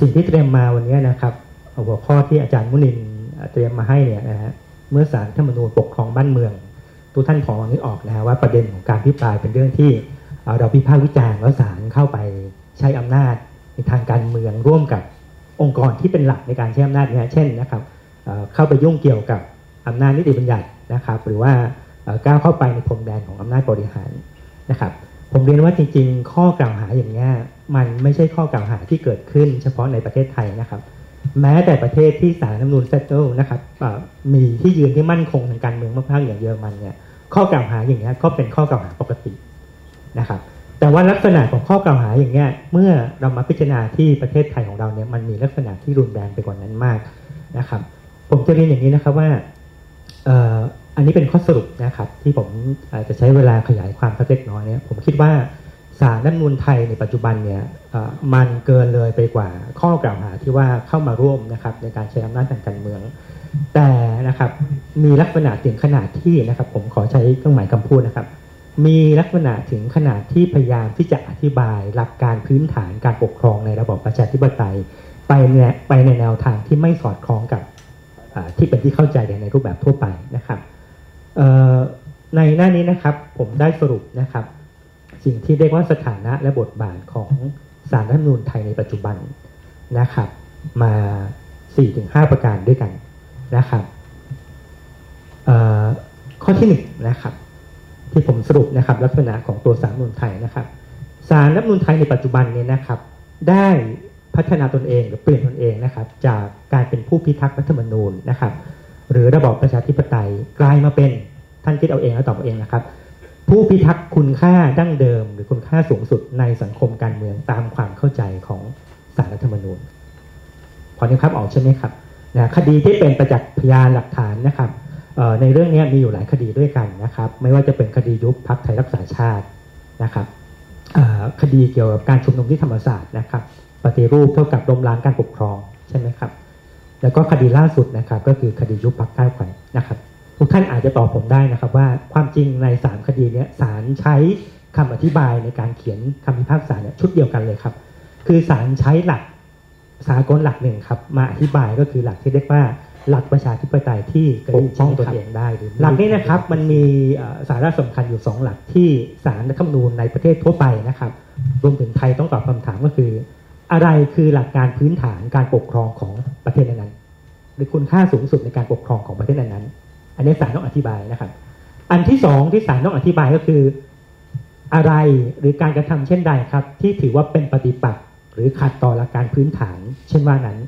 สิ่งที่เตรียมมาวันนี้นะครับหัวข้อที่อาจารย์มุนินเตรียมมาให้เนี่ยนะฮะเมื่อสารรัฐธรรมนูญปกครองบ้านเมือง ทุกท่านพอนึกออกนะฮะว่าประเด็นของการพิปรายเป็นเรื่องที่เราพิพากษ์วิจารณ์ว่าศาลเข้าไปใช้อำนาจในทางการเมืองร่วมกับองค์กรที่เป็นหลักในการใช้อำนาจเนี่ยเช่นนะครับเข้าไปยุ่งเกี่ยวกับอำนาจนิติบัญญัตินะครับ หรือว่าก้าวเข้าไปในพรมแดนของอำนาจบริหารนะครับ ผมเรียนว่าจริง ๆ ข้อกล่าวหาอย่างนี้ยมันไม่ใช่ข้อกล่าวหาที่เกิดขึ้น เฉพาะในประเทศไทยนะครับ แม้แต่ประเทศที่สารรัฐธรรมนูญเซตเติลนะครับมีที่ยืนที่มั่นคงทางการเมืองมากๆอย่างเยอรมันเนี่ยข้อกล่าวหาอย่างเงี้ยก็เป็นข้อกล่าวหาปกตินะครับ แต่ว่าลักษณะของข้อกล่าวหาอย่างเงี้ยเมื่อเรามาพิจารณาที่ประเทศไทยของเราเนี่ยมันมีลักษณะที่รุนแรงไปกว่านั้นมากนะครับ ผมจะเรียนอย่างนี้นะครับว่า อันนี้เป็นข้อสรุปนะครับที่ผมอาจจะใช้เวลาขยายความสักเล็กน้อยเนี่ยผมคิดว่าสารรัฐมนูญไทยในปัจจุบันเนี่ยมันเกินเลยไปกว่าข้อกล่าวหาที่ว่าเข้ามาร่วมนะครับในการใช้อำนาจทางการเมือง แต่นะครับมีลักษณะถึงขนาดที่นะครับ ผมขอใช้เครื่องหมายคำพูดนะครับ มีลักษณะถึงขนาดที่พยายามที่จะอธิบายหลักการพื้นฐานการปกครองในระบอบประชาธิปไตย ไปในไปในแนวทางที่ไม่สอดคล้องกับที่เป็นที่เข้าใจในรูปแบบทั่วไปนะครับ ในหน้านี้นะครับผมได้สรุปนะครับ สิ่งที่เรียกว่าสถานะและบทบาทของสารรัฐธรรมนูญไทยในปัจจุบันนะครับ มา 4-5 ประการด้วยกันนะครับข้อที่หนึ่งนะครับ ที่ผมสรุปนะครับ ลักษณะของตัวสารรัฐธรรมนูญไทยนะครับสารรัฐธรรมนูญไทยในปัจจุบันเนี่ยนะครับ ได้พัฒนาตนเองหรือเปลี่ยนตนเองนะครับ จากการเป็นผู้พิทักษ์รัฐธรรมนูญนะครับ หรือระบอบประชาธิปไตยกลายมาเป็นท่านคิดเอาเองแล้วตอบเอาเองนะครับ ผู้พิทักษ์คุณค่าดั้งเดิม หรือคุณค่าสูงสุดในสังคมการเมืองตามความเข้าใจของสารรัฐธรรมนูญพอนี้ครับออกใช่ไหมครับนะคดีที่เป็นประจักษ์พยานหลักฐานนะครับในเรื่องนี้มีอยู่หลายคดีด้วยกันนะครับ ไม่ว่าจะเป็นคดียุบพักไทยรักษาชาตินะครับคดีเกี่ยวกับการชุมนุมที่ธรรมศาสตร์นะครับ ปฏิรูปเท่ากับล้มล้างการปกครองใช่ไหมครับ แล้วก็คดีล่าสุดนะครับ ก็คือคดียุบพักก้าวไกลนะครับ ทุกท่านอาจจะตอบผมได้นะครับว่าความจริงในสามคดีเนี้ยศาลใช้คำอธิบายในการเขียนคำพิพากษาเนี่ยชุดเดียวกันเลยครับ คือศาลใช้หลักสากลหลักหนึ่งครับ มาอธิบายก็คือหลักที่เรียกว่าหลักประชาธิปไตยที่ปกป้องตนเองได้ หลักนี้นะครับมันมีเอ่อสาระสำคัญอยู่สองหลักที่สารรัฐธรรมนูญในประเทศทั่วไปนะครับ รวมถึงไทยต้องตอบคำถามก็คือ อะไรคือหลักการพื้นฐานการปกครองของประเทศนั้นๆหรือคุณค่าสูงสุดในการปกครองของประเทศนั้นๆอันนี้ศาลต้องอธิบายนะครับ อันที่สองที่ศาลต้องอธิบายก็คืออะไรหรือการกระทำเช่นใดครับ ที่ถือว่าเป็นปฏิปักษ์หรือขัดต่อหลักการพื้นฐาน เช่นว่านั้น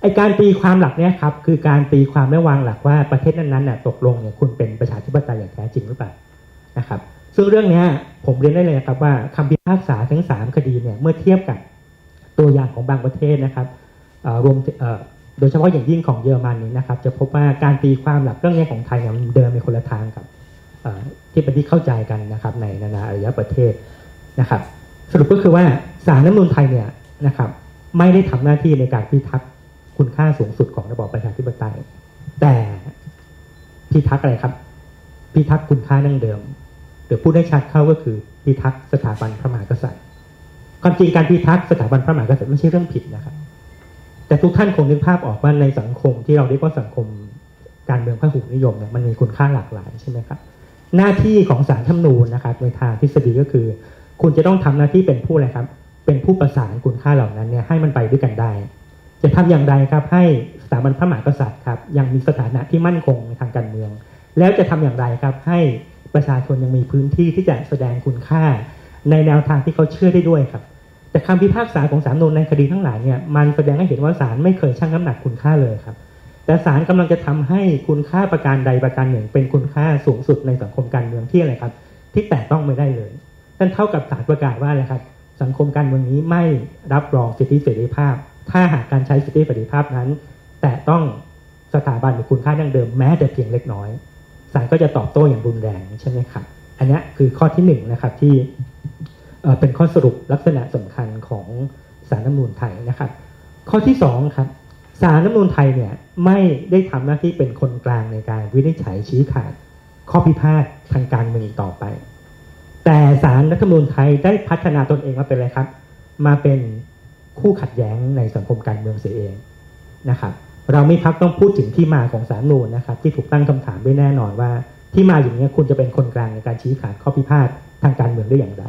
ไอการตีความหลักเนี้ยครับคือการตีความไม่วางหลักว่าประเทศนั้นๆน่ะตกลงเนี่ยคุณเป็นประชาธิปไตยอย่างแท้จริงหรือเปล่านะครับ ซึ่งเรื่องนี้ผมเรียนได้เลยนะครับว่าคำพิพากษาทั้งสามคดีเนี่ยเมื่อเทียบกับ ตัวอย่างของบางประเทศนะครับรวมโดยเฉพาะอย่างยิ่งของเยอรมันนี้นะครับ จะพบว่าการตีความหลักเรื่องนี้ของไทยเนี่ยมันเดินไปคนละทางกับที่เป็นที่เข้าใจกันนะครับในนานาอารยประเทศนะครับ สรุปก็คือว่าสารน้ำนูนไทยเนี่ยนะครับไม่ได้ทำหน้าที่ในการพิทักษ์คุณค่าสูงสุดของระบอบประชาธิปไตย แต่พิทักษ์อะไรครับ พิทักษ์คุณค่าดั้งเดิมหรือพูดได้ชัดเข้าก็คือพิทักษ์สถาบันพระมหากษัตริย์ ความจริงการพิทักษ์สถาบันพระมหากษัตริย์ไม่ใช่เรื่องผิดนะครับ แต่ทุกท่านคงนึกภาพออกว่าในสังคมที่เราเรียกว่าสังคมการเมืองพหุนิยมเนี่ยมันมีคุณค่าหลากหลายใช่ไหมครับ หน้าที่ของสารธรรมนูญนะครับในทางทฤษฎีก็คือ คุณจะต้องทำหน้าที่เป็นผู้อะไรครับ เป็นผู้ประสานคุณค่าเหล่านั้นเนี่ยให้มันไปด้วยกันได้ จะทำอย่างไรครับให้สถาบันพระมหากษัตริย์ครับยังมีสถานะที่มั่นคงในทางการเมือง แล้วจะทำอย่างไรครับให้ประชาชนยังมีพื้นที่ที่จะแสดงคุณค่า ในแนวทางที่เขาเชื่อได้ด้วยครับ แต่คำพิพากษาของศาลนูนในคดีทั้งหลายเนี่ยมันแสดงให้เห็นว่าศาลไม่เคยชั่งน้ำหนักคุณค่าเลยครับ แต่ศาลกำลังจะทำให้คุณค่าประการใดประการหนึ่ง เป็นคุณค่าสูงสุดในสังคมการเมืองที่อะไรครับ ที่แตะต้องไม่ได้เลยนั่นเท่ากับศาลประกาศว่าอะไรครับ สังคมการเมืองนี้ไม่รับรองสิทธิเสรีภาพ ถ้าหากการใช้สิทธิเสรีภาพนั้น แต่ต้องสถาบันหรือคุณค่าดั้งเดิมแม้แต่เพียงเล็กน้อยศาลก็จะตอบโต้อย่างรุนแรงใช่ไหมครับ อันนี้คือข้อที่หนึ่งนะครับที่ เป็นข้อสรุปลักษณะสำคัญของสารน้ำนูนไทยนะครับ ข้อที่สองครับสารน้ำนูนไทยเนี่ยไม่ได้ทำหน้าที่เป็นคนกลางในการวินิจฉัยชี้ขาดข้อพิพาททางการเมืองต่อไป แต่สารรัฐธรรมนูญไทยได้พัฒนาตนเองมาเป็นอะไรครับ มาเป็นคู่ขัดแย้งในสังคมการเมืองเสียเองนะครับเราไม่พักต้องพูดถึงที่มาของสารนูนนะครับ ที่ถูกตั้งคำถามด้วยแน่นอนว่า ที่มาอย่างนี้ยคุณจะเป็นคนกลางในการชี้ขาดข้อพิพาททางการเมืองได้อย่างไร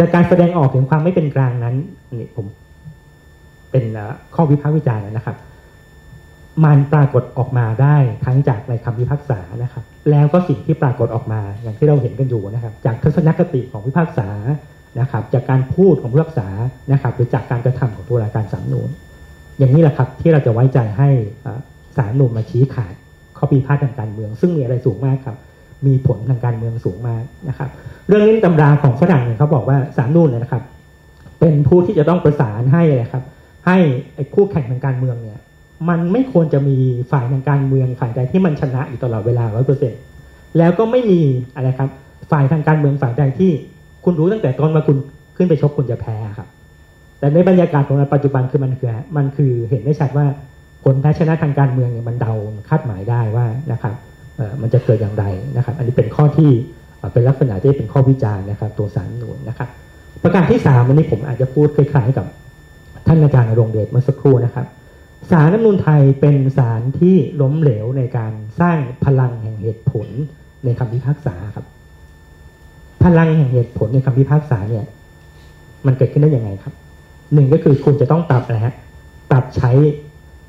แต่การแสดงออกถึงความไม่เป็นกลางนั้นนี่ผม เป็นข้อวิพากษ์วิจารณ์นะครับ มันปรากฏออกมาได้ทั้งจากในคำพิพากษานะครับ แล้วก็สิ่งที่ปรากฏออกมาอย่างที่เราเห็นกันอยู่นะครับ จากทัศนคติของพิพากษานะครับ จากการพูดของพิพากษานะครับ หรือจากการกระทำของตุลาการสามนูนอย่างนี้แหละครับ ที่เราจะไว้ใจให้เอ่อศาลนูนมาชี้ขาดข้อพิพาททางการเมือง ซึ่งมีอะไรสูงมากครับ มีผลทางการเมืองสูงมากนะครับ เรื่องนี้ตำราของฝรั่งเนี่ยเขาบอกว่าศาลนูนเนี่ยนะครับ เป็นผู้ที่จะต้องประสานให้นะครับ ให้คู่แข่งทางการเมืองเนี่ย มันไม่ควรจะมีฝ่ายทางการเมืองฝ่ายใดที่มันชนะอยู่ตลอดเวลาร้อยเปอร์เซ็นต์แล้วก็ไม่มีอะไรครับ ฝ่ายทางการเมืองฝ่ายใดที่ คุณรู้ตั้งแต่ต้นว่าคุณขึ้นไปชกคุณจะแพ้ครับ แต่ในบรรยากาศของเราปัจจุบันคือมันคือมันคือเห็นได้ชัดว่าผลแพ้ชนะทางการเมืองเนี่ยมันเดาคาดหมายได้ว่านะครับ มันจะเกิดอย่างไรนะครับ อันนี้เป็นข้อที่เป็นลักษณะที่เป็นข้อวิจารณ์นะครับตัวสารรัฐธรรมนูญนะครับ ประการที่สามวันนี้ผมอาจจะพูดคล้ายๆกับท่านอาจารย์นรงเดชเมื่อสักครู่นะครับ สารรัฐมนูญไทยเป็นสารที่ล้มเหลวในการสร้างพลังแห่งเหตุผลในคำพิพากษาครับ พลังแห่งเหตุผลในคำพิพากษาเนี่ย มันเกิดขึ้นได้ยังไงครับหนึ่งก็คือคุณจะต้องปรับนะฮะปรับใช้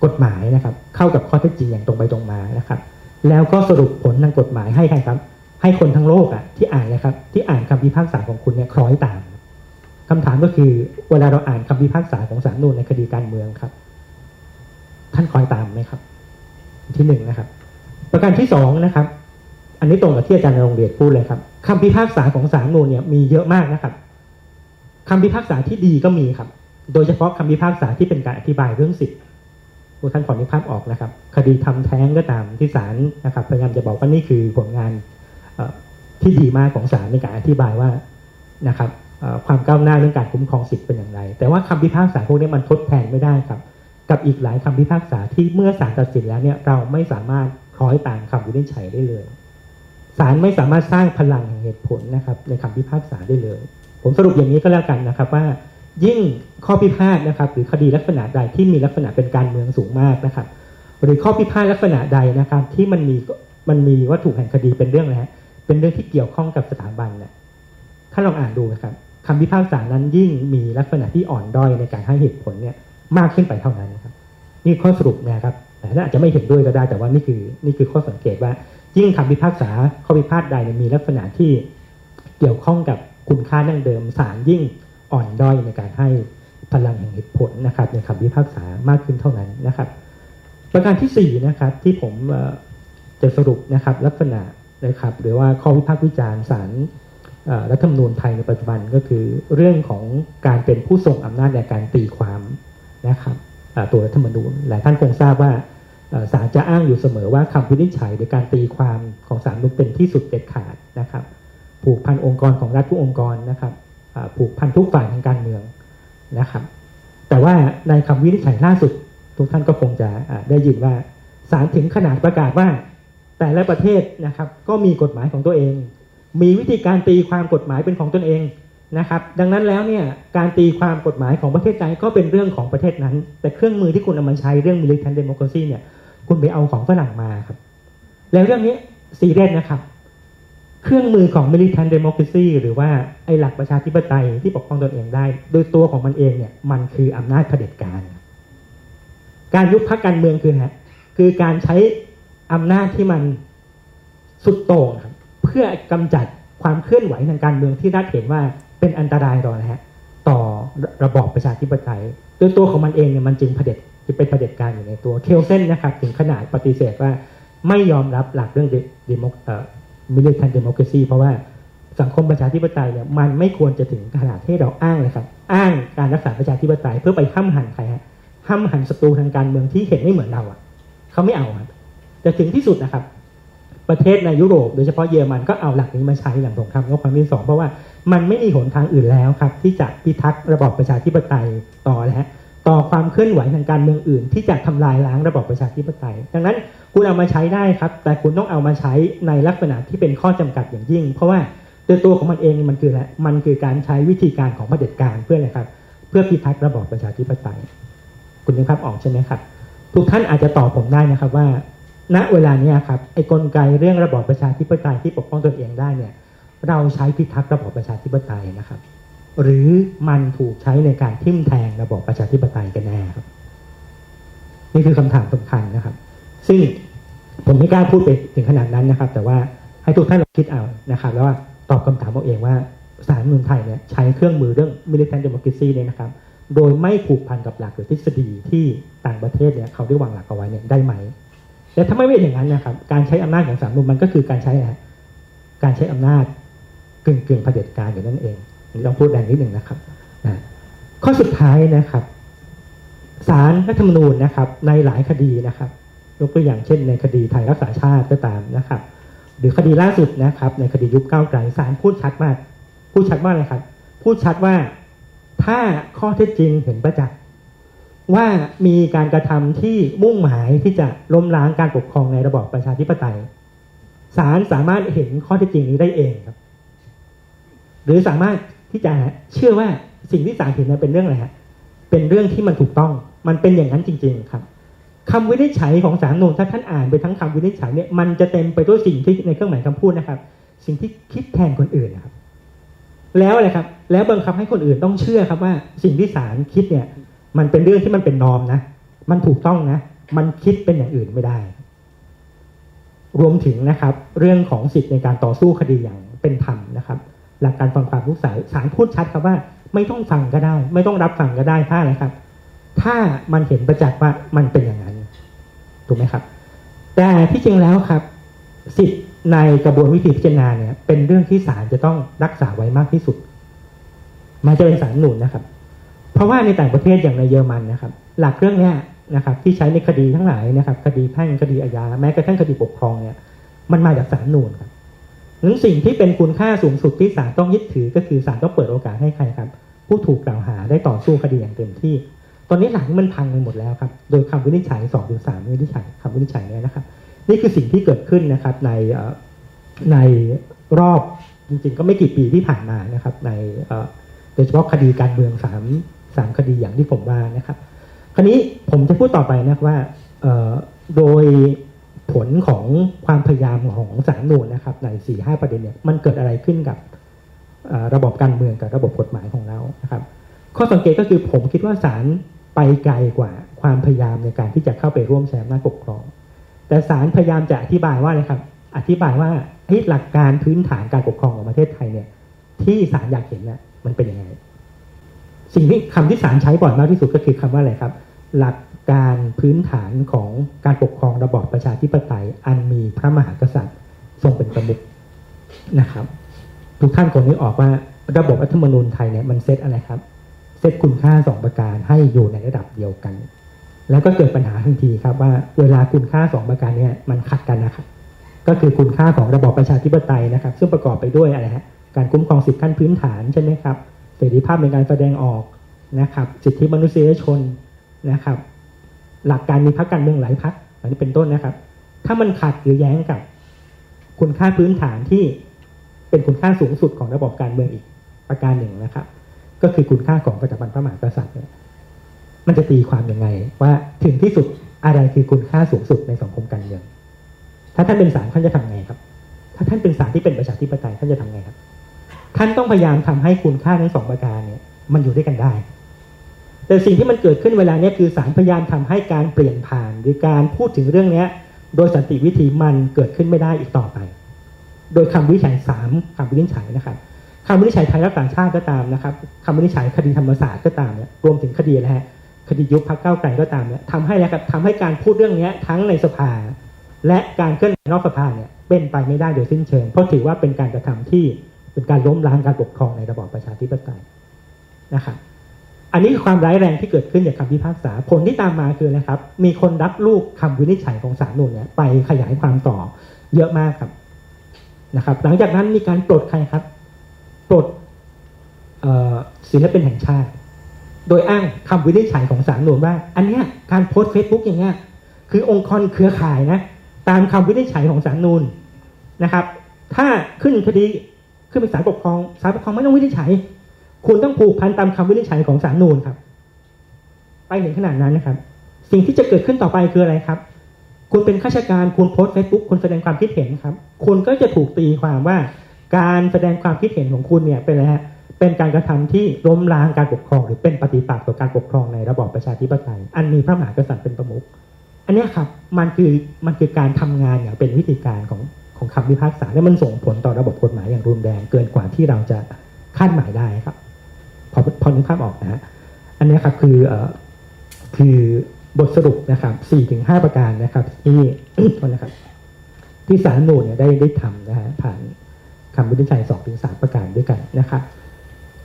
กฎหมายนะครับ เข้ากับข้อเท็จจริงอย่างตรงไปตรงมานะครับ แล้วก็สรุปผลทางกฎหมายให้ใครครับ ให้คนทั้งโลกอะที่อ่านนะครับ ที่อ่านคำพิพากษาของคุณเนี่ยคล้อยตามคำถามก็คือเวลาเราอ่านคำพิพากษาของศาลนูนในคดีการเมืองครับ ท่านคอยตามไหมครับ ที่หนึ่งนะครับ ประการที่สองนะครับ อันนี้ตรงกับที่อาจารย์นรงค์เดชพูดเลยครับคำพิพากษาของศาลนูนเนี่ยมีเยอะมากนะครับคำพิพากษาที่ดีก็มีครับ โดยเฉพาะคำพิพากษาที่เป็นการอธิบายเรื่องสิทธิ์ ผู้ท่านขอนึกภาพออกนะครับ คดีทำแท้งก็ตามที่ศาลนะครับพยายามจะบอกว่านี่คือผลงานเอ่อที่ดีมากของศาลในการอธิบายว่านะครับความก้าวหน้าเรื่องการคุ้มครองสิทธิ์เป็นอย่างไร แต่ว่าคำพิพากษาพวกนี้มันทดแทนไม่ได้ครับ กับอีกหลายคำพิพากษาที่เมื่อศาลตัดสินแล้วเนี่ยเราไม่สามารถคล้อยตามคำวินิจฉัยได้เลยศาลไม่สามารถสร้างพลังแห่งเหตุผลนะครับในคำพิพากษาได้เลย ผมสรุปอย่างนี้ก็แล้วกันนะครับว่า ยิ่งข้อพิพาทนะครับ หรือคดีลักษณะใดที่มีลักษณะเป็นการเมืองสูงมากนะครับ หรือข้อพิพาทลักษณะใดนะครับ ที่มันมีมันมีวัตถุแห่งคดีเป็นเรื่องอะฮะเป็นเรื่องที่เกี่ยวข้องกับสถาบันเนี่ยถ้าลองอ่านดูนะครับคำพิพากษานั้นยิ่งมีลักษณะที่อ่อนด้อยในการให้เหตุผลเนี่ยมากขึ้นไปเท่านั้นนะครับ นี่ข้อสรุปนะครับแต่ท่านอาจจะไม่เห็นด้วยก็ได้แต่ว่านี่คือนี่คือข้อสังเกตว่า ยิ่งคำพิพากษาข้อพิพาทใดมีลักษณะที่เกี่ยวข้องกับคุณค่าดั้งเดิมศาลยิ่ง อ่อนด้อยในการให้พลังแห่งเหตุผลนะครับในคำพิพากษามากขึ้นเท่านั้นนะครับ ประการที่สี่นะครับที่ผมจะสรุปนะครับลักษณะนะครับหรือว่าข้อวิพากษ์วิจารณ์ศาลรัฐธรรมนูญไทยในปัจจุบันก็คือเรื่องของการเป็นผู้ทรงอำนาจในการตีความนะครับตัวรัฐธรรมนูญหลายท่านคงทราบว่าศาลจะอ้างอยู่เสมอว่าคำวินิจฉัยในการตีความของศาลนุนเป็นที่สุดเด็ดขาดนะครับ ผูกพันองค์กรของรัฐทุกองค์กรนะครับ ผูกพันทุกฝ่ายทางการเมืองนะครับ แต่ว่าในคำวินิจฉัยล่าสุด ทุกท่านก็คงจะได้ยินว่าศาลถึงขนาดประกาศว่า แต่ละประเทศนะครับ ก็มีกฎหมายของตัวเอง มีวิธีการตีความกฎหมายเป็นของตนเองนะครับ ดังนั้นแล้วเนี่ยการตีความกฎหมายของประเทศใดก็เป็นเรื่องของประเทศนั้น แต่เครื่องมือที่คุณเอามาใช้เรื่อง militant democracy เนี่ยคุณไปเอาของฝรั่งมาครับ แล้วเรื่องนี้ซีเรียสนะครับ เครื่องมือของ militant democracy หรือว่าไอ้หลักประชาธิปไตยที่ปกป้องตนเองได้ โดยตัวของมันเองเนี่ยมันคืออำนาจเผด็จการ การยุบพักการเมืองคือฮะคือการใช้อำนาจที่มันสุดโต่งครับเพื่อกำจัดความเคลื่อนไหวทางการเมืองที่รัฐเห็นว่าเป็นอันตรายต่อนะฮะต่อระบอบประชาธิปไตยโดยตัวของมันเองเนี่ยมันจึงเผด็จจะเป็นเผด็จการอยู่ในตัวเคลเซนนะครับถึงขนาดปฏิเสธว่าไม่ยอมรับหลักเรื่อง demo- เอ่อ militant democracy เพราะว่าสังคมประชาธิปไตยเนี่ยมันไม่ควรจะถึงขนาดที่เราอ้างเลยครับ อ้างการรักษาประชาธิปไตยเพื่อไปห้ามหันใครฮะห้ามหันศัตรูทางการเมืองที่เห็นไม่เหมือนเราอะเขาไม่เอาครับแต่ถึงที่สุดนะครับ ประเทศในยุโรป โดยเฉพาะเยอรมันก็เอาหลักนี้มาใช้หลังสงครามโลกครั้งที่สองเพราะว่ามันไม่มีหนทางอื่นแล้วครับ ที่จะพิทักษ์ระบอบประชาธิปไตยต่อนะฮะ ต่อความเคลื่อนไหวทางการเมืองอื่น ที่จะทำลายล้างระบอบประชาธิปไตย ดังนั้นคุณเอามาใช้ได้ครับ แต่คุณต้องเอามาใช้ในลักษณะที่เป็นข้อจำกัดอย่างยิ่ง เพราะว่าโดยตัวของมันเองมันคืออะไรมันคือการใช้วิธีการของเผด็จการเพื่ออะไรครับ เพื่อพิทักษ์ระบอบประชาธิปไตย คุณนึกภาพออกใช่ไหมครับ ทุกท่านอาจจะตอบผมได้นะครับว่า ณเวลานี้ครับไอ้กลไกเรื่องระบอบประชาธิปไตยที่ปกป้องตนเองได้เนี่ย เราใช้พิทักษ์ระบอบประชาธิปไตยนะครับ หรือมันถูกใช้ในการทิ่มแทงระบอบประชาธิปไตยกันแน่ครับ นี่คือคำถามสำคัญนะครับ ซึ่งผมไม่กล้าพูดไปถึงขนาดนั้นนะครับ แต่ว่าให้ทุกท่านลองคิดเอานะครับ แล้วว่าตอบคำถามเอาเองว่าสารรัฐธรรมนูญไทยเนี่ยใช้เครื่องมือเรื่อง militant democracy เนี่ยนะครับ โดยไม่ผูกพันกับหลักหรือทฤษฎีที่ต่างประเทศเนี่ยเขาได้วางหลักเอาไว้เนี่ยได้ไหมแต่ถ้าไม่เป็นอย่างนั้นนะครับ การใช้อำนาจของสารมนูญมันก็คือการใช้การใช้อำนาจกึ่งกึ่งๆเผด็จการอยู่นั่นเอง อันนี้ต้องพูดแรงนิดหนึ่งนะครับนะข้อสุดท้ายนะครับสารรัฐธรรมนูญนะครับ ในหลายคดีนะครับ ยกตัวอย่างเช่น ในคดีไทยรักษาชาติก็ตามนะครับ หรือคดีล่าสุดนะครับ ในคดียุบก้าวไกลศาลพูดชัดมาก พูดชัดมากเลยครับ พูดชัดว่าถ้าข้อเท็จจริงเห็นประจักษ์ว่ามีการกระทำที่มุ่งหมายที่จะล้มล้างการปกครองในระบอบประชาธิปไตยศาลสามารถเห็นข้อเท็จจริงนี้ได้เองครับ หรือสามารถ ที่จะเชื่อว่าสิ่งที่ศาลเห็นนั้นเป็นเรื่องอะไรฮะเป็นเรื่องที่มันถูกต้อง มันเป็นอย่างนั้นจริง ๆ ครับคำวินิจฉัยของศารนูญถ้าท่านอ่านไปทั้งคำวินิจฉัยเนี่ยมันจะเต็มไปด้วยสิ่งที่ในเครื่องหมายคำพูดนะครับ สิ่งที่คิดแทนคนอื่นนะครับ แล้วอะไรครับ แล้วบังคับให้คนอื่นต้องเชื่อครับว่าสิ่งที่ศาลคิดเนี่ย มันเป็นเรื่องที่มันเป็นนอมนะ มันถูกต้องนะ มันคิดเป็นอย่างอื่นไม่ได้ รวมถึงนะครับ เรื่องของสิทธิในการต่อสู้คดีอย่างเป็นธรรมนะครับ หลักการฟังความทุกสายศาลพูดชัดครับว่า ไม่ต้องฟังก็ได้ ไม่ต้องรับฟังก็ได้ถ้าอะไรครับ ถ้ามันเห็นประจักษ์ว่ามันเป็นอย่างนั้นถูกไหมครับ แต่ที่จริงแล้วครับ สิทธิ์ในกระบวนวิธีพิจารณาเนี่ย เป็นเรื่องที่ศาลจะต้องรักษาไว้มากที่สุดแม้จะเป็นศาลหนุนนะครับ เพราะว่าในต่างประเทศอย่างในเยอรมันนะครับ หลักเรื่องเนี้ยนะครับ ที่ใช้ในคดีทั้งหลายนะครับ คดีแพ่งคดีอาญาแม้กระทั่งคดีปกครองเนี่ย มันมาจากศาลนูนครับ นั้นสิ่งที่เป็นคุณค่าสูงสุดที่ศาลต้องยึดถือก็คือศาลต้องเปิดโอกาสให้ใครครับ ผู้ถูกกล่าวหาได้ต่อสู้คดีอย่างเต็มที่ ตอนนี้หลังมันพังไปหมดแล้วครับ โดยคำวินิจฉัยสองถึงสามวินิจฉัยคำวินิจฉัยเนี่ยนะครับ นี่คือสิ่งที่เกิดขึ้นนะครับในในรอบจริงๆ ก็ไม่กี่ปีที่ผ่านมานะครับ ในโดยเฉพาะคดีการเมืองสามสามคดีอย่างที่ผมว่านะครับ คราวนี้ผมจะพูดต่อไปนะครับว่าโดย ผลของความพยายามของสารนูนนะครับ ในสี่ห้าประเด็นเนี่ยมันเกิดอะไรขึ้นกับระบบการเมืองกับระบบกฎหมายของเรานะครับ ข้อสังเกตก็คือผมคิดว่าศาลไปไกลกว่าความพยายามในการที่จะเข้าไปร่วมแชร์นาปกครอง แต่ศาลพยายามจะอธิบายว่าอะไรครับ อธิบายว่าหลักการพื้นฐานการปกครองของประเทศไทยเนี่ย ที่ศาลอยากเห็นน่ะมันเป็นยังไง สิ่งที่คำที่ศาลใช้บ่อยมากที่สุดก็คือคำว่าอะไรครับ หลัก การพื้นฐานของการปกครองระบอบประชาธิปไตย อันมีพระมหากษัตริย์ทรงเป็นประมุขนะครับ ทุกท่านคงนึกออกว่าระบบรัฐธรรมนูญไทยเนี่ยมันเซตอะไรครับ เซตคุณค่าสองประการให้อยู่ในระดับเดียวกัน แล้วก็เกิดปัญหาทันทีครับว่าเวลาคุณค่าสองประการเนี่ยมันขัดกันนะครับก็คือคุณค่าของระบอบประชาธิปไตยนะครับ ซึ่งประกอบไปด้วยอะไรฮะการคุ้มครองสิทธิขั้นพื้นฐานใช่ไหมครับเสรีภาพในการแสดงออกนะครับ สิทธิมนุษยชนนะครับ หลักการมีพรรคการเมืองหลายพรรคอันนี้เป็นต้นนะครับ ถ้ามันขัดหรือแย้งกับ คุณค่าพื้นฐานที่เป็นคุณค่าสูงสุดของระบบการเมืองอีกประการหนึ่งนะครับ ก็คือคุณค่าของสถาบันพระมหากษัตริย์เนี่ยมันจะตีความยังไง ว่าถึงที่สุดอะไรคือคุณค่าสูงสุดในสังคมการเมือง ถ้าท่านเป็นศาลท่านจะทำไงครับ ถ้าท่านเป็นศาลที่เป็นประชาธิปไตยท่านจะทำไงครับ ท่านต้องพยายามทำให้คุณค่าทั้งสองประการเนี่ย มันอยู่ด้วยกันได้ แต่สิ่งที่มันเกิดขึ้นเวลาเนี้ยคือศาลพยายามทำให้การเปลี่ยนผ่านหรือการพูดถึงเรื่องเนี้ยโดยสันติวิธีมันเกิดขึ้นไม่ได้อีกต่อไป โดยคำวินิจฉัยสามคำวินิจฉัยนะครับคำวินิจฉัยไทยรักษางชาติก็ตามนะครับคำวินิจฉัยคดีธรรมศาสตร์ก็ตามเนี่ยรวมถึงคดีนะฮะคดียุบพักเก้าไกลก็ตามเนี่ยทำให้นะครับทำให้การพูดเรื่องเนี้ยทั้งในสภา และการเคลื่อนไหวนอกสภาเนี่ยเป็นไปไม่ได้โดยสิ้นเชิง เพราะถือว่าเป็นการกระทำที่เป็นการล้มล้างการปกครองในระบอบประชาธิปไตยนะครับ อันนี้คือความร้ายแรงที่เกิดขึ้นจากคำพิพากษาผลที่ตามมาคือนะครับ มีคนรับลูกคำวินิจฉัยของศาลนูนเนี่ยไปขยายความต่อเยอะมากครับนะครับ หลังจากนั้นมีการปลดใครครับปลดศิลปินแห่งชาติ โดยอ้างคำวินิจฉัยของศาลหลวงว่า อันเนี้ยการโพสต์เฟซบุ๊กอย่างเงี้ยคือองค์กรเครือข่ายนะ ตามคำวินิจฉัยของศาลนูนนะครับ ถ้าขึ้นคดีขึ้นเป็นศาลปกครองศาลปกครองไม่ต้องวินิจฉัย คุณต้องผูกพันตามคำวินิจฉัยของศาลนูนครับ ไปถึงขนาดนั้นนะครับ สิ่งที่จะเกิดขึ้นต่อไปคืออะไรครับ คุณเป็นข้าราชการคุณโพสเฟซบุ๊กคุณแสดงความคิดเห็นครับ คุณก็จะถูกตีความว่า การแสดงความคิดเห็นของคุณเนี่ยเป็นอะไรฮะเป็นการกระทำที่ล้มล้างการปกครอง หรือเป็นปฏิปักษ์ต่อการปกครองในระบอบประชาธิปไตย อันมีพระมหากษัตริย์เป็นประมุขอันนี้ครับมันคือมันคือการทำงานอย่างเป็นวิธีการของของคำพิพากษาและมันส่งผลต่อระบบกฎหมายอย่างรุนแรงเกินกว่าที่เราจะคาดหมายได้ครับ พอพอนึกภาพออกนะฮะอันนี้ครับคือเอ่อคือบทสรุปนะครับสี่ถึงห้าประการนะครับ ที่ทษนะครับ ที่สารรัฐธรรมนูญเนี่ยได้ได้ทำนะฮะผ่านคำวินิจฉัยสองถึงสามประการด้วยกันนะครับ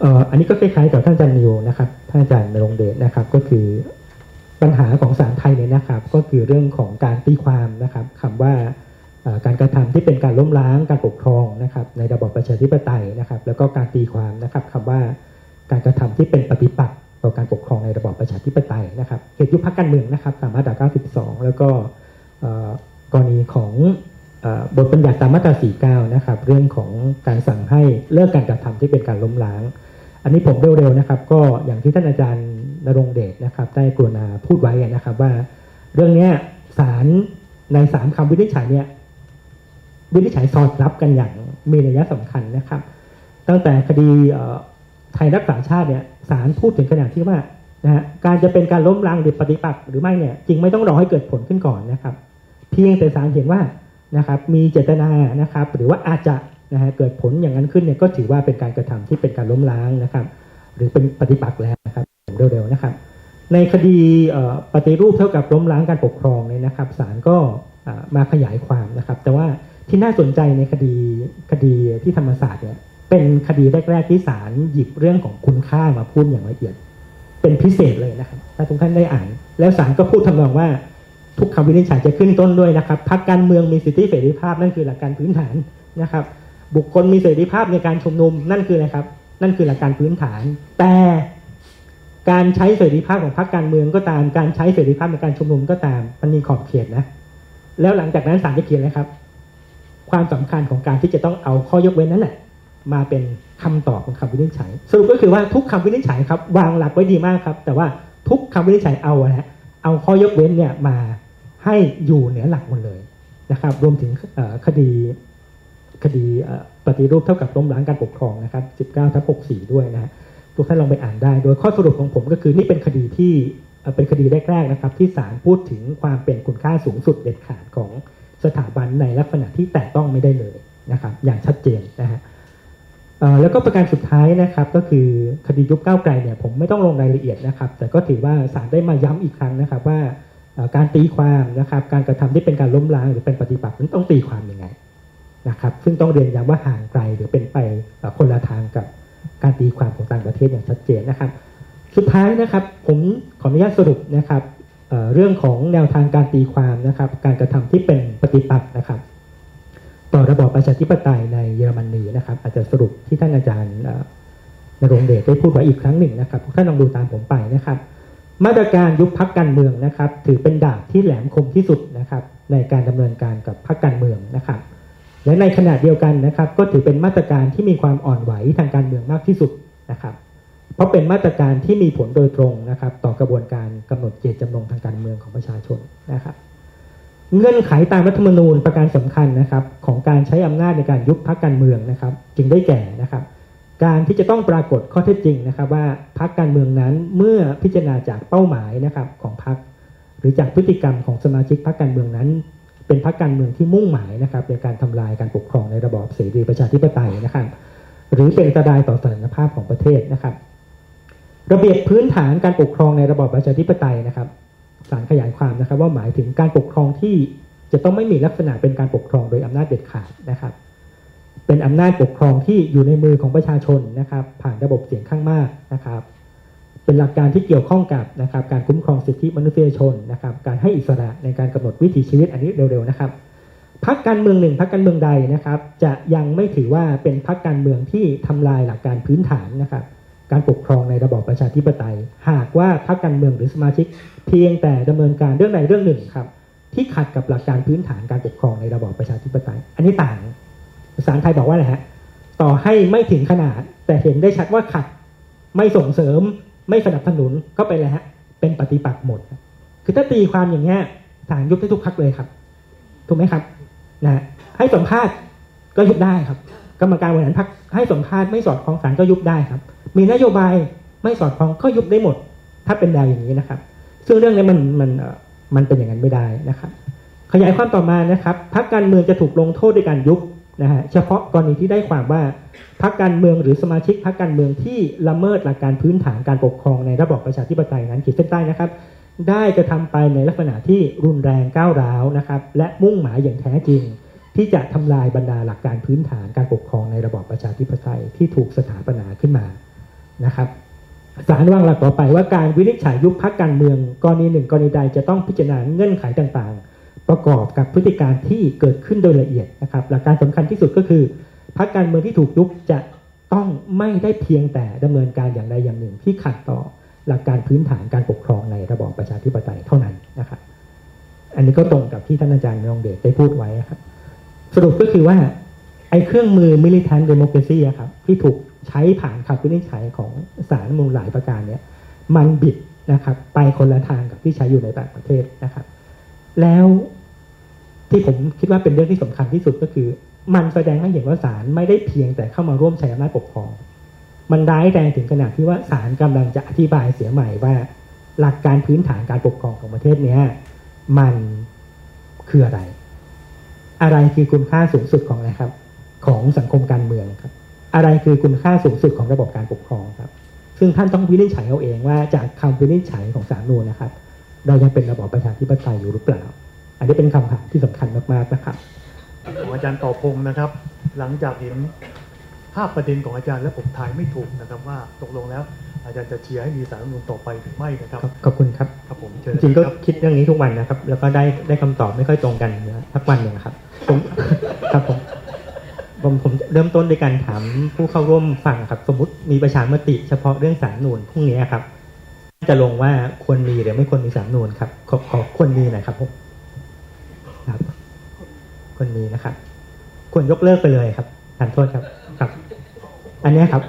เอ่ออันนี้ก็คล้ายๆกับท่านอาจารย์นิวนะครับท่านอาจารย์นรงเดชนะครับ ก็คือปัญหาของศาลไทยเนี่ยนะครับ ก็คือเรื่องของการตีความนะครับคำว่าการกระทำที่เป็นการล้มล้างการปกครองนะครับ ในระบอบประชาธิปไตยนะครับ แล้วก็การตีความนะครับคำว่า การกระทำที่เป็นปฏิปักษ์ต่อการปกครองในระบอบประชาธิปไตยนะครับเหตุยุบพักการเมืองนะครับตามมาตรา 92 แล้วก็เอ่อกรณีของบทบัญญัติตามมาตรา 49 นะครับ เรื่องของการสั่งให้เลิกการกระทำที่เป็นการล้มล้าง อันนี้ผมเร็วๆนะครับ ก็อย่างที่ท่านอาจารย์นรงเดชนะครับได้กรุณาพูดไว้นะครับว่าเรื่องนี้ศาลในสามคำวินิจฉัยเนี่ยวินิจฉัยสอดรับกันอย่างมีนัยสำคัญนะครับ ตั้งแต่คดี ไทยรักษาชาติเนี่ยศาลพูดถึงขนาดที่ว่านะฮะการจะเป็นการล้มล้างหรือปฏิปักษ์หรือไม่เนี่ยจริงไม่ต้องรอให้เกิดผลขึ้นก่อนนะครับ เพียงแต่ศาลเห็นว่านะครับมีเจตนานะครับหรือว่าอาจจะนะฮะเกิดผลอย่างนั้นขึ้นเนี่ยก็ถือว่าเป็นการกระทำที่เป็นการล้มล้างนะครับ หรือเป็นปฏิปักษ์แล้วนะครับเร็วๆนะครับ ในคดีปฏิรูปเท่ากับล้มล้างการปกครองเนี่ยนะครับศาลก็มาขยายความนะครับ แต่ว่าที่น่าสนใจในคดีคดีที่ธรรมศาสตร์เนี่ย เป็นคดีแรก ๆ ที่ศาลหยิบเรื่องของคุณค่ามาพูดอย่างละเอียด เป็นพิเศษเลยนะครับ ถ้าทุกท่านได้อ่าน แล้วศาลก็พูดทำนองว่า ทุกคำวินิจฉัยจะขึ้นต้นด้วยนะครับพรรคการเมืองมีสิทธิเสรีภาพนั่นคือหลักการพื้นฐานนะครับ บุคคลมีเสรีภาพในการชุมนุมนั่นคืออะไรครับ นั่นคือหลักการพื้นฐาน แต่การใช้เสรีภาพของพรรคการเมืองก็ตาม การใช้เสรีภาพในการชุมนุมก็ตาม มันมีขอบเขตนะ แล้วหลังจากนั้นศาลจะเขียนเลยครับ ความสำคัญของการที่จะต้องเอาข้อยกเว้นนั้นแหละ มาเป็นคำตอบของคำวินิจฉัย สรุปก็คือว่าทุกคำวินิจฉัยครับวางหลักไว้ดีมากครับ แต่ว่าทุกคำวินิจฉัยเอาอะฮะเอาข้อยกเว้นเนี่ยมาให้อยู่เหนือหลักหมดเลยนะครับ รวมถึงคดีคดีปฏิรูปเท่ากับล้มล้างการปกครองนะครับ 19ทับ64 ด้วยนะฮะทุกท่านลองไปอ่านได้ โดยข้อสรุปของผมก็คือนี่เป็นคดีที่เป็นคดีแรกๆนะครับ ที่ศาลพูดถึงความเป็นคุณค่าสูงสุดเด็ดขาดของสถาบันในลักษณะที่แตะต้องไม่ได้เลยนะครับ อย่างชัดเจนนะฮะ แล้วก็ประการสุดท้ายนะครับก็คือคดียุบก้าวไกลเนี่ยผมไม่ต้องลงรายละเอียดนะครับ แต่ก็ถือว่าศาลได้มาย้ำอีกครั้งนะครับว่าการตีความนะครับการกระทำที่เป็นการล้มล้างหรือเป็นปฏิบัตินั้นต้องตีความยังไงนะครับซึ่งต้องเรียนย้ำว่าห่างไกลหรือเป็นไปคนละทางกับการตีความของต่างประเทศอย่างชัดเจนนะครับ สุดท้ายนะครับผมขออนุญาตสรุปนะครับเอ่อเรื่องของแนวทางการตีความนะครับ การกระทำที่เป็นปฏิปักษ์นะครับ ต่อระบอบประชาธิปไตยในเยอรมนีนะครับ อาจจะสรุปที่ท่านอาจารย์นรงเดชได้พูดไว้อีกครั้งหนึ่งนะครับทุกท่านลองดูตามผมไปนะครับ มาตรการยุบพักการเมืองนะครับ ถือเป็นดาบที่แหลมคมที่สุดนะครับ ในการดำเนินการกับพักการเมืองนะครับ และในขณะเดียวกันนะครับ ก็ถือเป็นมาตรการที่มีความอ่อนไหวทางการเมืองมากที่สุดนะครับ เพราะเป็นมาตรการที่มีผลโดยตรงนะครับ ต่อกระบวนการกำหนดเจตจำนงทางการเมืองของประชาชนนะครับ เงื่อนไขตามรัฐธรรมนูญประการสำคัญนะครับ ของการใช้อำนาจในการยุบพักการเมืองนะครับ จึงได้แก่นะครับ การที่จะต้องปรากฏข้อเท็จจริงนะครับ ว่าพักการเมืองนั้นเมื่อพิจารณาจากเป้าหมายนะครับของพักหรือจากพฤติกรรมของสมาชิกพักการเมืองนั้น เป็นพักการเมืองที่มุ่งหมายนะครับในการทำลายการปกครองในระบอบเสรีประชาธิปไตยนะครับ หรือเป็นอันตรายต่อสถานภาพของประเทศนะครับ ระเบียบพื้นฐานการปกครองในระบอบประชาธิปไตยนะครับ ศาลขยายความนะครับว่าหมายถึงการปกครองที่จะต้องไม่มีลักษณะเป็นการปกครองโดยอำนาจเด็ดขาดนะครับ เป็นอำนาจปกครองที่อยู่ในมือของประชาชนนะครับ ผ่านระบบเสียงข้างมากนะครับ เป็นหลักการที่เกี่ยวข้องกับนะครับ การคุ้มครองสิทธิมนุษยชนนะครับ การให้อิสระในการกำหนดวิถีชีวิตอันนี้เร็วๆนะครับพักการเมืองหนึ่งพักการเมืองใดนะครับ จะยังไม่ถือว่าเป็นพักการเมืองที่ทำลายหลักการพื้นฐานนะครับ การปกครองในระบอบประชาธิปไตย หากว่าพรรคการเมืองหรือสมาชิก เพียงแต่ดำเนินการเรื่องใดเรื่องหนึ่งครับ ที่ขัดกับหลักการพื้นฐานการปกครองในระบอบประชาธิปไตย อันนี้ต่างศาลไทยบอกว่าอะไรฮะต่อให้ไม่ถึงขนาด แต่เห็นได้ชัดว่าขัดไม่ส่งเสริมไม่สนับสนุนก็เป็นอะไรฮะเป็นปฏิปักษ์หมด คือถ้าตีความอย่างเงี้ยศาลยุบได้ทุกพักเลยครับ ถูกไหมครับนะให้สัมภาษณ์ก็ยุบได้ครับ กรรมการบริหารพรรคให้สัมภาษณ์ไม่สอดคล้องศาลก็ยุบได้ครับ มีนโยบายไม่สอดคล้องก็ยุบได้หมด ถ้าเป็นแนวอย่างนี้นะครับ ซึ่งเรื่องนี้มันมันมันเป็นอย่างนั้นไม่ได้นะครับ ขยายความต่อมานะครับพรรคการเมืองจะถูกลงโทษด้วยการยุบนะฮะเฉพาะกรณีที่ได้ความว่าพรรคการเมืองหรือสมาชิกพรรคการเมืองที่ละเมิดหลักการพื้นฐานการปกครองในระบอบประชาธิปไตยนั้นขีดเส้นใต้นะครับ ได้กระทำไปในลักษณะที่รุนแรงก้าวร้าวนะครับ และมุ่งหมายอย่างแท้จริง ที่จะทำลายบรรดาหลักการพื้นฐานการปกครองในระบอบประชาธิปไตยที่ถูกสถาปนาขึ้นมา นะครับศาลวางหลักต่อไปว่าการวินิจฉัยยุบพักการเมืองกรณีหนึ่งกรณีใดจะต้องพิจารณาเงื่อนไขต่างๆ ประกอบกับพฤติการที่เกิดขึ้นโดยละเอียดนะครับหลักการสำคัญที่สุดก็คือพักการเมืองที่ถูกยุบจะต้องไม่ได้เพียงแต่ดำเนินการอย่างใดอย่างหนึ่งที่ขัดต่อหลักการพื้นฐานการปกครองในระบอบประชาธิปไตยเท่านั้นนะครับ อันนี้ก็ตรงกับที่ท่านอาจารย์รองเดชได้พูดไว้ครับ สรุปก็คือว่าไอ้เครื่องมือ militant democracy อะครับที่ถูก ใช้ผ่านคำวินิจฉัยของสารมูลหลายประการเนี่ยมันบิดนะครับไปคนละทางกับที่ใช้อยู่ในต่างประเทศนะครับ แล้วที่ผมคิดว่าเป็นเรื่องที่สำคัญที่สุดก็คือ มันแสดงให้เห็นว่าศาลไม่ได้เพียงแต่เข้ามาร่วมใช้อำนาจปกครอง มันร้ายแรงถึงขนาดที่ว่าศาลกำลังจะอธิบายเสียใหม่ว่า หลักการพื้นฐานการปกครองของประเทศเนี้ยมันคืออะไร อะไรคือคุณค่าสูงสุดของอะไรครับ ของสังคมการเมืองครับ อะไรคือคุณค่าสูงสุดของระบบการปกครองครับ ซึ่งท่านต้องวินิจฉัยเอาเองว่าจากคำวินิจฉัยของศาลนูนนะครับ เรายังเป็นระบอบประชาธิปไตยอยู่หรือเปล่า อันนี้เป็นคำถามที่สำคัญมากๆนะครับของอาจารย์ต่อพงศ์นะครับ หลังจากเห็นภาพประเด็นของอาจารย์และผมทายไม่ถูกนะครับว่าตกลงแล้วอาจารย์จะเชียร์ให้มีสารรัฐธรรมนูญต่อไปหรือไม่นะครับ ขอบขอบคุณครับครับผมเชิจญริงๆก็ครับคิดเรื่องนี้ทุกวันนะครับ แล้วก็ได้ได้คำตอบไม่ค่อยตรงกันสักวันหนึ่งนะครับผมครับผม ผมผมเริ่มต้นด้วยการถามผู้เข้าร่วมฟังครับ สมมติมีประชามติเฉพาะเรื่องสารนูนพรุ่งนี้ครับ จะลงว่าควรมีหรือไม่ควรมีสารนูนครับ ขอขอควรมีหน่อยครับผมครับควรมีนะครับ ควรยกเลิกไปเลยครับทานโทษครับครับ อันนี้ครับ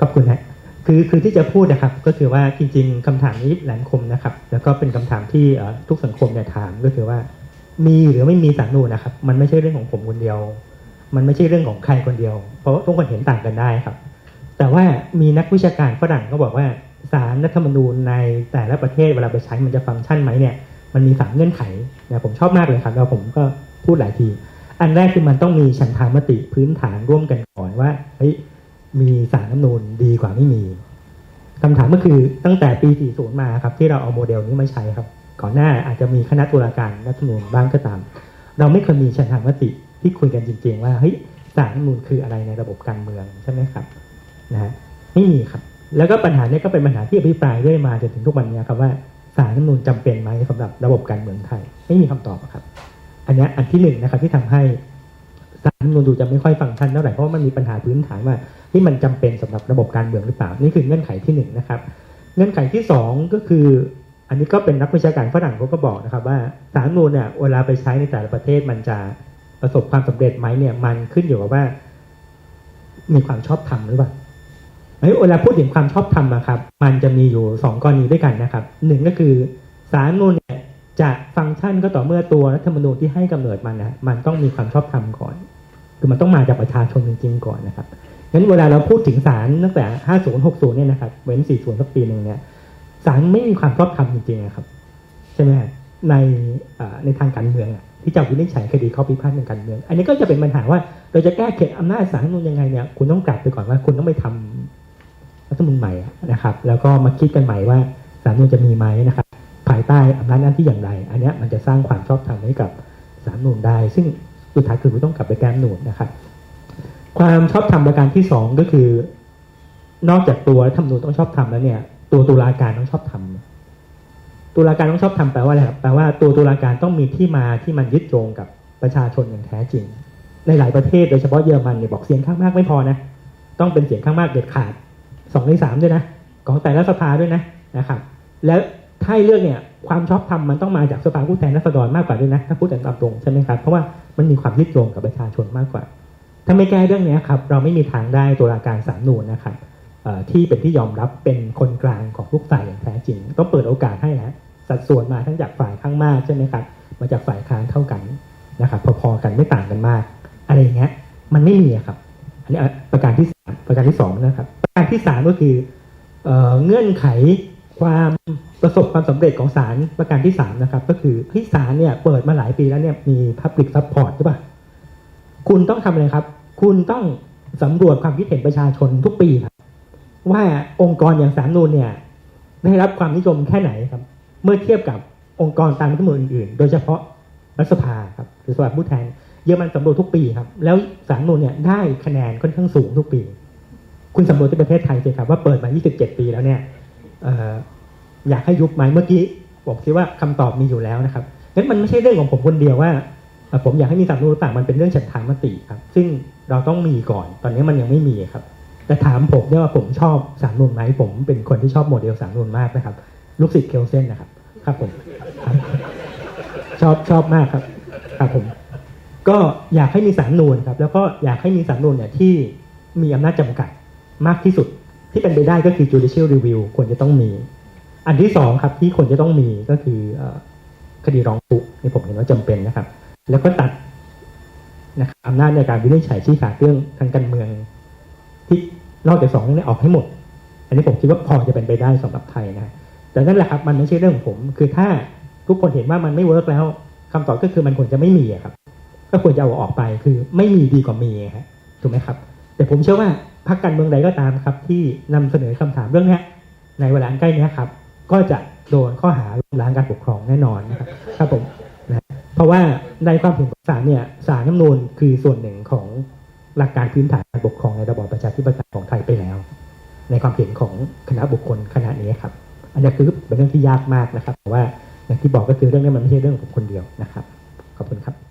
ขอบคุณฮะคือคือที่จะพูดนะครับ ก็คือว่าจริงๆคำถามนี้แหลมคมนะครับ แล้วก็เป็นคำถามที่ทุกสังคมเนี่ยถามก็คือว่า มีหรือไม่มีสารนูนนะครับ มันไม่ใช่เรื่องของผมคนเดียว มันไม่ใช่เรื่องของใครคนเดียว เพราะทุกคนเห็นต่างกันได้ครับ แต่ว่ามีนักวิชาการฝรั่งก็บอกว่าสารรัฐธรรมนูญในแต่ละประเทศเวลาไปใช้มันจะฟังก์ชันไหมเนี่ยมันมีสามเงื่อนไขนะผมชอบมากเลยครับแล้วผมก็พูดหลายที อันแรกคือมันต้องมีฉันทามติพื้นฐานร่วมกันก่อนว่าเฮ้ยมีสารรัฐธรรมนูญดีกว่าไม่มีคำถามก็คือตั้งแต่ปี 40 มาครับที่เราเอาโมเดลนี้มาใช้ครับ ก่อนหน้าอาจจะมีคณะตุลาการรัฐธรรมนูญบ้างก็ตาม เราไม่เคยมีฉันทามติ ที่คุยกันจริงๆว่าเฮ้ยสารมนูญคืออะไรในระบบการเมืองใช่ไหมครับนะฮะไม่มีครับ แล้วก็ปัญหาเนี้ก็เป็นปัญหาที่อภิปรายเรื่อยมาจนถึงทุกวันนี้ครับว่าสารรัฐมนูญจำเป็นไหมสำหรับระบบการเมืองไทย ไม่มีคำตอบครับ อันนี้อันที่หนึ่งนะครับที่ทำให้สารรัฐมนูญดูจะไม่ค่อยฟังก์ชันเท่าไหร่เพราะว่ามันมีปัญหาพื้นฐานว่าที่มันจำเป็นสำหรับระบบการเมืองหรือเปล่านี่คือเงื่อนไขที่หนึ่งนะครับ เงื่อนไขที่สองก็คือ อันนี้ก็เป็นนักวิชาการฝรั่งเขาก็บอกนะครับ ว่าสารรัฐมนูญเนี่ยเวลาไปใช้ในแต่ละประเทศมันจะ ประสบความสำเร็จไหมเนี่ย มันขึ้นอยู่กับว่า มีความชอบธรรมหรือเปล่าเฮ้เวลาพูดถึงความชอบธรรมอะครับ มันจะมีอยู่สองกรณีด้วยกันนะครับหนึ่งก็คือสารนูญเนี่ยจะฟังก์ชันก็ต่อเมื่อตัวรัฐธรรมนูญที่ให้กำเนิดมันนะมันต้องมีความชอบธรรมก่อนคือมันต้องมาจากประชาชนจริงๆก่อนนะครับงั้นเวลาเราพูดถึงศาลตั้งแต่ 50 60 เนี่ยนะครับเว้น 40สักปีหนึ่งเนี่ยศาลไม่มีความชอบธรรมจริงๆนะครับใช่ไหมในในทางการเมืองอะ ที่จะวินิจฉัยคดีข้อพิพาททางการเมือง อันนี้ก็จะเป็นปัญหาว่าเราจะแก้เขตอำนาจศาลรัฐธรรมนูญยังไงเนี่ยคุณต้องกลับไปก่อนว่าคุณต้องไปทำรัฐธรรมนูญใหม่นะครับ แล้วก็มาคิดกันใหม่ว่าศาลรัฐธรรมนูญจะมีไหมนะครับ ภายใต้อำนาจหน้าที่อย่างไร อันนี้มันจะสร้างความชอบธรรมให้กับศาลรัฐธรรมนูญได้ ซึ่งสุดท้ายคือคุณต้องกลับไปแก้รัฐธรรมนูนะครับ ความชอบธรรมประการที่สองก็คือ นอกจากตัวรัฐธรรมนูญต้องชอบธรรมแล้วเนี่ย ตัวตุลาการต้องชอบธรรม ตุลาการต้องชอบธรรมแปลว่าอะไรครับแปลว่าตัวตุลาการต้องมีที่มาที่มันยึดโยงกับประชาชนอย่างแท้จริง ในหลายประเทศโดยเฉพาะเยอรมันเนี่ยบอกเสียงข้างมากไม่พอนะ ต้องเป็นเสียงข้างมากเด็ดขาดสองในสามด้วยนะของแต่ละสภาด้วยนะนะครับ แล้วถ้าให้เลือกเนี่ยความชอบธรรมมันต้องมาจากสภาผู้แทนราษฎรมากกว่าด้วยนะถ้าพูดกันตามตรงใช่ไหมครับเพราะว่ามันมีความยึดโยงกับประชาชนมากกว่า ถ้าไม่แก้เรื่องนี้ครับเราไม่มีทางได้ตุลาการสามนูนนะครับ ที่เป็นที่ยอมรับเป็นคนกลางของทุกฝ่ายอย่างแท้จริง ต้องเปิดโอกาสให้นะสัดส่วนมาทั้งจากฝ่ายข้างมากใช่ไหมครับมาจากฝ่ายค้านเท่ากันนะครับพอๆกันไม่ต่างกันมาก อะไรอย่างเงี้ยมันไม่มีครับ อันนี้ประการที่สามประการที่สองนะครับ ประการที่สามก็คือเอเงื่อนไขความประสบความสำเร็จของศาลประการที่สามนะครับ ก็คือที่ศาลเนี่ยเปิดมาหลายปีแล้วเนี่ยมี Public Support ใช่ปะคุณต้องทำอะไรครับ คุณต้องสำรวจความคิดเห็นประชาชนทุกปีครับ ว่าองค์กรอย่างศาลนูนเนี่ยได้รับความนิยมแค่ไหนครับ เมื่อเทียบกับองค์กรตามรัฐมนูญอื่นๆ โดยเฉพาะรัฐสภาครับหรือสภาผู้แทน เยอรมันสำรวจทุกปีครับ แล้วศาลรัฐธรรมนูญเนี่ยได้คะแนนค่อนข้างสูงทุกปี คุณสำรวจที่ประเทศไทยสิครับว่าเปิดมา 27 ปีแล้วเนี่ยออยากให้ยุบไหมเมื่อกี้ผมคิดว่าคำตอบมีอยู่แล้วนะครับงั้นมันไม่ใช่เรื่องของผมคนเดียวว่า ผมอยากให้มีสารนูญหรือเปล่ามันเป็นเรื่องฉันทามติครับ ซึ่งเราต้องมีก่อน ตอนนี้มันยังไม่มีครับ แต่ถามผมเนี่ยว่าผมชอบสารนูนไหมผมเป็นคนที่ชอบโมเดลสารนูนมากนะครับ ลูกศิษย์เคลเซนนะครับ ครับผมชอบชอบมากครับครับผมก็อยากให้มีสารนูนครับ แล้วก็อยากให้มีสารนูนเนี่ยที่มีอำนาจจำกัดมากที่สุดที่เป็นไปได้ก็คือ judicial review ควรจะต้องมี อันที่สองครับที่ควรจะต้องมีก็คือคดีร้องทุกข์นี่ผมเห็นว่าจำเป็นนะครับ แล้วก็ตัดนะครับอำนาจในการวินิจฉัยชี้ขาดเรื่องทางการเมือง ที่นอกจากสองเรื่องนี้ออกให้หมด อันนี้ผมคิดว่าพอจะเป็นไปได้สำหรับไทยนะแต่นั่นแหละครับมันไม่ใช่เรื่องของผม คือถ้าทุกคนเห็นว่ามันไม่เวิร์กแล้วคำตอบก็คือมันควรจะไม่มีครับ ก็ควรจะเอาออกไปคือไม่มีดีกว่ามีฮะถูกไหมครับ แต่ผมเชื่อว่าพรรคการเมืองใดก็ตามครับ ที่นำเสนอคำถามเรื่องนี้ในเวลาอันใกล้นี้ครับ ก็จะโดนข้อหาล้มล้างการปกครองแน่นอนนะครับครับผมนะเพราะว่าในความเห็นของศาลเนี่ยศาลน้ำนูนคือส่วนหนึ่งของ หลักการพื้นฐานการปกครองในระบอบประชาธิปไตยของไทยไปแล้ว ในความเห็นของคณะบุคคลคณะนี้ครับ อันนี้คือเป็นเรื่องที่ยากมากนะครับแต่ว่าอย่างที่บอกก็คือเรื่องนี้มันไม่ใช่เรื่องของคนเดียวนะครับ ขอบคุณครับ